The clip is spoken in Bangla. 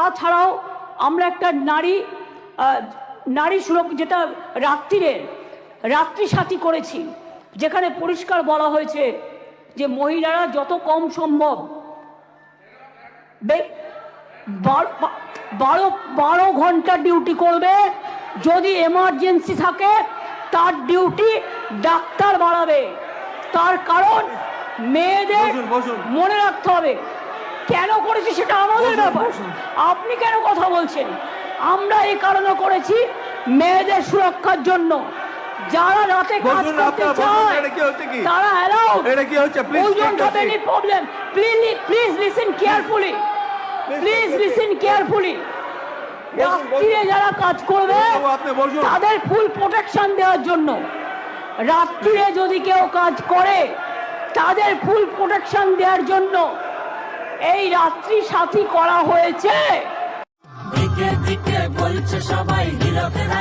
তাছাড়াও আমরা একটা নারী নারী সুরক্ষা যেটা রাত্রিরে রাত্রি সাথী করেছি যেখানে পরিষ্কার বলা হয়েছে যে মহিলারা যত কম সম্ভব বারো বারো ঘণ্টা ডিউটি করবে যদি এমার্জেন্সি থাকে তার ডিউটি ডাক্তার বাড়াবে তার কারণ মেয়েদের। মনে রাখতে হবে কেন করেছি সেটা আমাদের ব্যাপার। আপনি কেন কথা বলছেন? আমরা এই কারণে করেছি মেয়েদের সুরক্ষার জন্য। যারা রাতে কাজ করতে চায়? তারা অ্যালাউ এটা কি হচ্ছে? Take don't have any problem please please listen carefully please listen carefully রাত্রিরে যারা কাজ করবে তাদের ফুল প্রোটেকশন দেওয়ার জন্য। রাত্রিরে যদি কেউ কাজ করে তাদের ফুল প্রোটেকশন দেওয়ার জন্য। এই রাত্রি সাথী করা হয়েছে। দিকে দিকে বলছে সবাই হিরকেরা